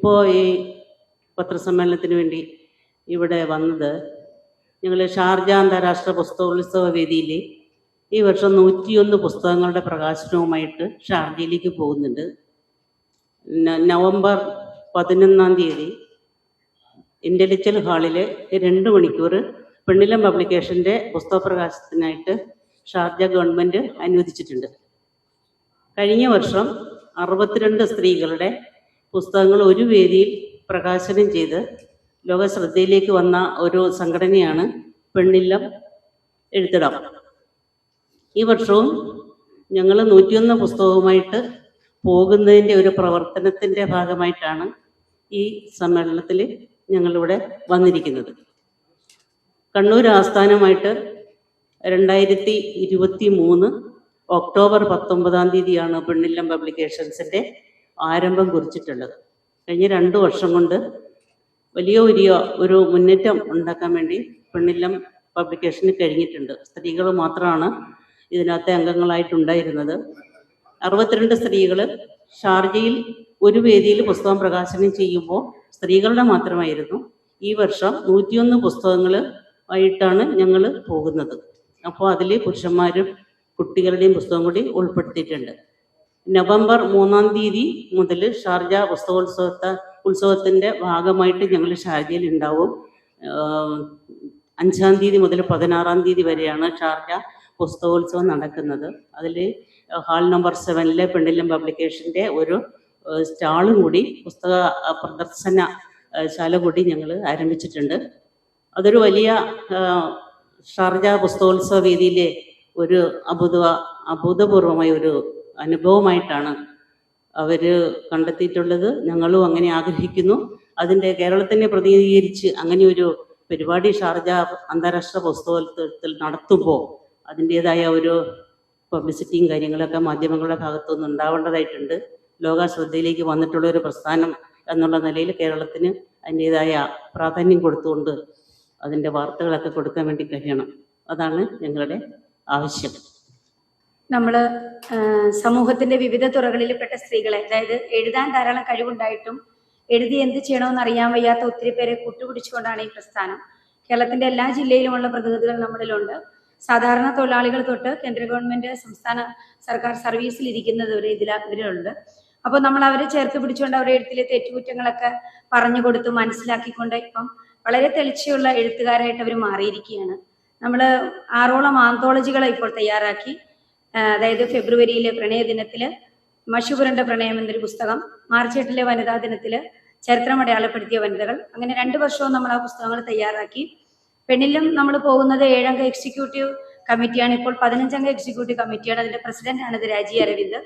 ഇപ്പോൾ ഈ പത്രസമ്മേളനത്തിന് വേണ്ടി ഇവിടെ വന്നത് ഞങ്ങൾ ഷാർജ അന്താരാഷ്ട്ര പുസ്തകോത്സവ വേദിയിൽ ഈ വർഷം നൂറ്റിയൊന്ന് പുസ്തകങ്ങളുടെ പ്രകാശനവുമായിട്ട് ഷാർജയിലേക്ക് പോകുന്നുണ്ട്. നവംബർ പതിനൊന്നാം തീയതി ഇന്റലിച്ചൽ ഹാളിൽ രണ്ട് മണിക്കൂർ പെണ്ണിലം പബ്ലിക്കേഷന്റെ പുസ്തക പ്രകാശനത്തിനായിട്ട് ഷാർജ ഗവൺമെന്റ് അനുവദിച്ചിട്ടുണ്ട്. കഴിഞ്ഞ വർഷം അറുപത്തിരണ്ട് സ്ത്രീകളുടെ പുസ്തകങ്ങൾ ഒരു വേദിയിൽ പ്രകാശനം ചെയ്ത് ലോക ശ്രദ്ധയിലേക്ക് വന്ന ഒരു സംഘടനയാണ് പെണ്ണില്ലം എഴുത്തിടം. ഈ വർഷവും ഞങ്ങൾ നൂറ്റിയൊന്ന് പുസ്തകവുമായിട്ട് പോകുന്നതിന്റെ ഒരു പ്രവർത്തനത്തിന്റെ ഭാഗമായിട്ടാണ് ഈ സമ്മേളനത്തിൽ ഞങ്ങളിവിടെ വന്നിരിക്കുന്നത്. കണ്ണൂർ ആസ്ഥാനമായിട്ട് രണ്ടായിരത്തി ഇരുപത്തി മൂന്ന് ഒക്ടോബർ പത്തൊമ്പതാം തീയതിയാണ് പെണ്ണില്ലം പബ്ലിക്കേഷൻസിന്റെ ആരംഭം കുറിച്ചിട്ടുള്ളത്. കഴിഞ്ഞ രണ്ട് വർഷം കൊണ്ട് വലിയ വലിയ ഒരു മുന്നേറ്റം ഉണ്ടാക്കാൻ വേണ്ടി പെണ്ണില്ലം പബ്ലിക്കേഷന് കഴിഞ്ഞിട്ടുണ്ട്. സ്ത്രീകൾ മാത്രമാണ് ഇതിനകത്തെ അംഗങ്ങളായിട്ടുണ്ടായിരുന്നത് അറുപത്തിരണ്ട് സ്ത്രീകൾ ഷാർജയിൽ ഒരു വേദിയിൽ പുസ്തകം പ്രകാശനം ചെയ്യുമ്പോൾ സ്ത്രീകളുടെ മാത്രമായിരുന്നു. ഈ വർഷം നൂറ്റിയൊന്ന് പുസ്തകങ്ങൾ ആയിട്ടാണ് ഞങ്ങൾ പോകുന്നത്. അപ്പോൾ അതിൽ പുരുഷന്മാരും കുട്ടികളുടെയും പുസ്തകം കൂടി ഉൾപ്പെടുത്തിയിട്ടുണ്ട്. നവംബർ മൂന്നാം തീയതി മുതൽ ഷാർജ പുസ്തകോത്സവത്തെ ഉത്സവത്തിന്റെ ഭാഗമായിട്ട് ഞങ്ങൾ ഷാർജയിൽ ഉണ്ടാവും. അഞ്ചാം തീയതി മുതൽ പതിനാറാം തീയതി വരെയാണ് ഷാർജ പുസ്തകോത്സവം നടക്കുന്നത്. അതിൽ ഹാൾ നമ്പർ സെവനിലെ പെണ്ണില്ലം പബ്ലിക്കേഷന്റെ ഒരു സ്റ്റാളും കൂടി പുസ്തക പ്രദർശന ശാല കൂടി ഞങ്ങൾ ആരംഭിച്ചിട്ടുണ്ട്. അതൊരു വലിയ ഷാർജ പുസ്തകോത്സവ വേദിയിലെ ഒരു അഭൂത അഭൂതപൂർവമായ ഒരു അനുഭവമായിട്ടാണ് അവർ കണ്ടെത്തിയിട്ടുള്ളത്. ഞങ്ങളും അങ്ങനെ ആഗ്രഹിക്കുന്നു. അതിന്റെ കേരളത്തിനെ പ്രതിനിധീകരിച്ച് അങ്ങനെ ഒരു പരിപാടി ഷാർജ അന്താരാഷ്ട്ര പുസ്തകോത്സവത്തിൽ നടത്തുമ്പോൾ അതിന്റേതായ ഒരു പബ്ലിസിറ്റിയും കാര്യങ്ങളൊക്കെ മാധ്യമങ്ങളുടെ ഭാഗത്തുനിന്ന് ഉണ്ടാവേണ്ടതായിട്ടുണ്ട്. ലോക ശ്രദ്ധയിലേക്ക് വന്നിട്ടുള്ള ഒരു പ്രസ്ഥാനം എന്നുള്ള നിലയിൽ കേരളത്തിന് അതിന്റെതായ പ്രാധാന്യം കൊടുത്തുകൊണ്ട് അതിന്റെ വാർത്തകളൊക്കെ കൊടുക്കാൻ വേണ്ടി കഴിയണം. അതാണ് ഞങ്ങളുടെ ആവശ്യം. നമ്മൾ സമൂഹത്തിന്റെ വിവിധ തുറകളിൽപ്പെട്ട സ്ത്രീകളെ അതായത് എഴുതാൻ ധാരാളം കഴിവുണ്ടായിട്ടും എഴുതി എന്ത് ചെയ്യണമെന്ന് അറിയാൻ വയ്യാത്ത ഒത്തിരി പേരെ കൂട്ടുപിടിച്ചുകൊണ്ടാണ് ഈ പ്രസ്ഥാനം. കേരളത്തിന്റെ എല്ലാ ജില്ലയിലുമുള്ള പ്രതിനിധികൾ നമ്മളിലുണ്ട്. സാധാരണ തൊഴിലാളികൾ തൊട്ട് കേന്ദ്ര ഗവൺമെന്റ് സംസ്ഥാന സർക്കാർ സർവീസിൽ ഇരിക്കുന്നത് വരെ ഇതിൽ ഇവരുണ്ട് അപ്പോൾ നമ്മൾ അവരെ ചേർത്ത് പിടിച്ചുകൊണ്ട് അവരുടെ എഴുത്തിലെ തെറ്റുകുറ്റങ്ങളൊക്കെ പറഞ്ഞു കൊടുത്ത് മനസ്സിലാക്കിക്കൊണ്ട് ഇപ്പം വളരെ തെളിച്ചയുള്ള എഴുത്തുകാരായിട്ട് അവർ മാറിയിരിക്കുകയാണ്. നമ്മൾ ആറോളം ആന്തോളജികളെ ഇപ്പോൾ തയ്യാറാക്കി. അതായത് ഫെബ്രുവരിയിലെ പ്രണയ ദിനത്തിൽ മഷുപുരന്റെ പ്രണയം എന്നൊരു പുസ്തകം മാർച്ച് എട്ടിലെ വനിതാ ദിനത്തിൽ ചരിത്രം അടയാളപ്പെടുത്തിയ വനിതകൾ. അങ്ങനെ രണ്ട് വർഷവും നമ്മൾ ആ പുസ്തകങ്ങൾ തയ്യാറാക്കി. പെണ്ണിലും നമ്മൾ പോകുന്നത് ഏഴംഗ എക്സിക്യൂട്ടീവ് കമ്മിറ്റിയാണ്. ഇപ്പോൾ പതിനഞ്ചംഗ എക്സിക്യൂട്ടീവ് കമ്മിറ്റിയാണ്. അതിന്റെ പ്രസിഡന്റ് ആണ് ഇത് രാജി അരവിന്ദ്.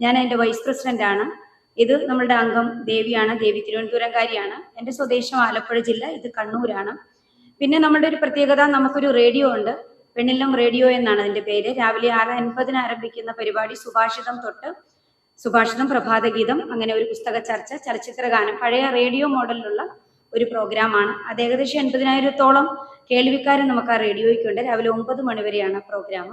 ഞാൻ അതിന്റെ വൈസ് പ്രസിഡന്റ് ആണ്. ഇത് നമ്മളുടെ അംഗം ദേവിയാണ്. ദേവി തിരുവനന്തപുരംകാരിയാണ്. എന്റെ സ്വദേശം ആലപ്പുഴ ജില്ല. ഇത് കണ്ണൂരാണ്. പിന്നെ നമ്മളുടെ ഒരു പ്രത്യേകത നമുക്കൊരു റേഡിയോ ഉണ്ട്. പെണ്ണിലും റേഡിയോ എന്നാണ് അതിന്റെ പേര്. രാവിലെ ആറ് അൻപതിന് ആരംഭിക്കുന്ന പരിപാടി സുഭാഷിതം തൊട്ട് സുഭാഷിതം പ്രഭാതഗീതം. അങ്ങനെ ഒരു പുസ്തക ചർച്ച ചലച്ചിത്ര ഗാനം പഴയ റേഡിയോ മോഡലിലുള്ള ഒരു പ്രോഗ്രാമാണ്. അത് ഏകദേശം എൺപതിനായിരത്തോളം കേൾവിക്കാരും നമുക്ക് ആ റേഡിയോയ്ക്കുണ്ട് രാവിലെ ഒമ്പത് മണിവരെയാണ് പ്രോഗ്രാം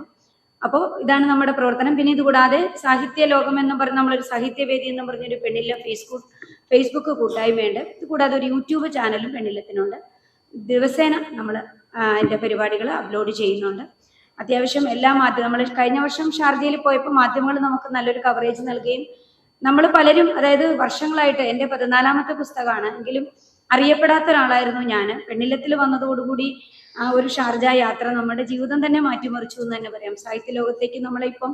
അപ്പോൾ ഇതാണ് നമ്മുടെ പ്രവർത്തനം. പിന്നെ ഇതുകൂടാതെ സാഹിത്യ ലോകം എന്ന് പറഞ്ഞ് നമ്മളൊരു സാഹിത്യവേദി എന്ന് പറഞ്ഞൊരു പെണ്ണില്ല ഫേസ്ബുക്ക് ഫേസ്ബുക്ക് കൂട്ടായ്മയുണ്ട്. ഇത് കൂടാതെ ഒരു യൂട്യൂബ് ചാനലും പെണ്ണില്ലത്തിനുണ്ട്. ദിവസേന നമ്മൾ അതിന്റെ പരിപാടികൾ അപ്ലോഡ് ചെയ്യുന്നുണ്ട്. അത്യാവശ്യം എല്ലാ മാധ്യമം നമ്മൾ കഴിഞ്ഞ വർഷം ഷാർജയിൽ പോയപ്പോൾ മാധ്യമങ്ങൾ നമുക്ക് നല്ലൊരു കവറേജ് നൽകുകയും നമ്മൾ പലരും അതായത് വർഷങ്ങളായിട്ട് എന്റെ പതിനാലാമത്തെ പുസ്തകമാണ്. എങ്കിലും അറിയപ്പെടാത്ത ഒരാളായിരുന്നു ഞാൻ പെണ്ണില്ലത്തിൽ വന്നതോടുകൂടി ആ ഒരു ഷാർജ യാത്ര നമ്മുടെ ജീവിതം തന്നെ മാറ്റിമറിച്ചു എന്ന് തന്നെ പറയാം. സാഹിത്യ ലോകത്തേക്ക് നമ്മളിപ്പം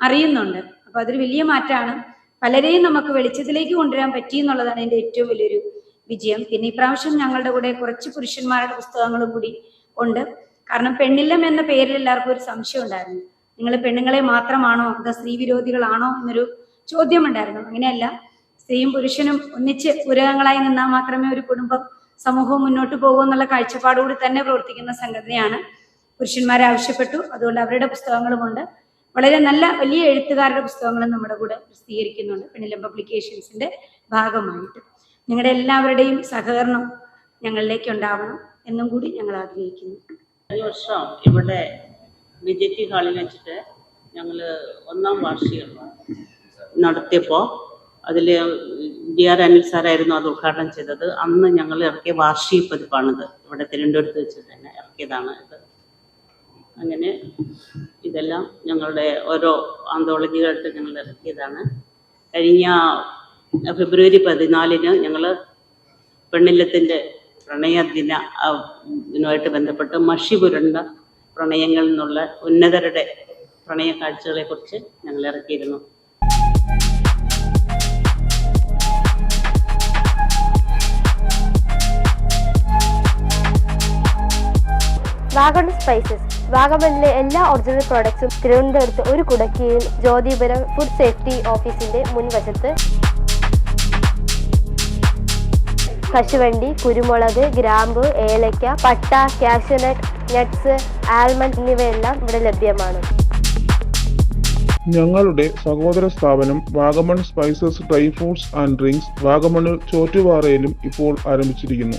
അറിയുന്നുണ്ട്. അപ്പൊ അതൊരു വലിയ മാറ്റമാണ് പലരെയും നമുക്ക് വെളിച്ചത്തിലേക്ക് കൊണ്ടുവരാൻ പറ്റി എന്നുള്ളതാണ് എന്റെ ഏറ്റവും വലിയൊരു വിജയം. പിന്നെ ഇപ്രാവശ്യം ഞങ്ങളുടെ കൂടെ കുറച്ച് പുരുഷന്മാരുടെ പുസ്തകങ്ങളും കൂടി ഉണ്ട്. കാരണം പെണ്ണില്ലം എന്ന പേരിൽ എല്ലാവർക്കും ഒരു സംശയം ഉണ്ടായിരുന്നു. നിങ്ങൾ പെണ്ണുങ്ങളെ മാത്രമാണോ അതോ സ്ത്രീ വിരോധികളാണോ എന്നൊരു ചോദ്യം ഉണ്ടായിരുന്നു. അങ്ങനെയല്ല സ്ത്രീയും പുരുഷനും ഒന്നിച്ച് പുരകങ്ങളായി നിന്നാൽ മാത്രമേ ഒരു കുടുംബം സമൂഹം മുന്നോട്ട് പോകൂ എന്നുള്ള കാഴ്ചപ്പാടുകൂടി തന്നെ പ്രവർത്തിക്കുന്ന സംഘടനയാണ്. പുരുഷന്മാരെ ആവശ്യപ്പെട്ടു. അതുകൊണ്ട് അവരുടെ പുസ്തകങ്ങളുമുണ്ട് വളരെ നല്ല വലിയ എഴുത്തുകാരുടെ പുസ്തകങ്ങളും നമ്മുടെ കൂടെ പ്രസിദ്ധീകരിക്കുന്നുണ്ട്. പെണ്ണിലം പബ്ലിക്കേഷൻസിന്റെ ഭാഗമായിട്ട്. നിങ്ങളുടെ എല്ലാവരുടെയും സഹകരണം ഞങ്ങളിലേക്ക് ഉണ്ടാവണം എന്നും കൂടി ഞങ്ങൾ ആഗ്രഹിക്കുന്നു. കഴിഞ്ഞ വർഷം ഇവിടെ ബി ജെ ടി ഹാളിൽ വെച്ചിട്ട് ഞങ്ങൾ ഒന്നാം വാർഷികം നടത്തിയപ്പോൾ അതിൽ ഡി ആർ അനിൽ സാറായിരുന്നു അത് ഉദ്ഘാടനം ചെയ്തത്. അന്ന് ഞങ്ങൾ ഇറക്കിയ വാർഷിക പതിപ്പാണിത്. ഇവിടെ തിരുവനന്തപുരത്ത് വെച്ച് തന്നെ ഇറക്കിയതാണ് ഇത്. അങ്ങനെ ഇതെല്ലാം ഞങ്ങളുടെ ഓരോ ആന്തോളജികളായിട്ട് ഞങ്ങൾ ഇറക്കിയതാണ്. കഴിഞ്ഞ ഫെബ്രുവരി പതിനാലിന് ഞങ്ങൾ പെണ്ണില്ലത്തിന്റെ പ്രണയദിന ഇതിനുമായിട്ട് ബന്ധപ്പെട്ട് മഷി പുരണ്ട പ്രണയങ്ങളിൽ നിന്നുള്ള ഉന്നതരുടെ പ്രണയ കാഴ്ചകളെക്കുറിച്ച് ഞങ്ങൾ ഇറക്കിയിരുന്നു. സ്പൈസസ്. വാഗമണിലെ എല്ലാ ഒറിജിനൽ പ്രോഡക്ട്സും തിരുവനന്തപുരത്ത് ഒരു കുടക്കീഴിൽ ജ്യോതിപുരം ഫുഡ് സേഫ്റ്റി ഓഫീസിന്റെ മുൻവശത്ത് കശുവണ്ടി കുരുമുളക് ഗ്രാമ്പ് ഏലക്ക പട്ട കാഷ്യൂനട്ട് നട്ട്സ് ആൽമണ്ട് എന്നിവയെല്ലാം ഇവിടെ ലഭ്യമാണ്. ഞങ്ങളുടെ സഹോദര സ്ഥാപനം Vagamon spices dry fruits and drinks വാഗമണിൽ ചോറ്റുപാറയിലും ഇപ്പോൾ ആരംഭിച്ചിരിക്കുന്നു.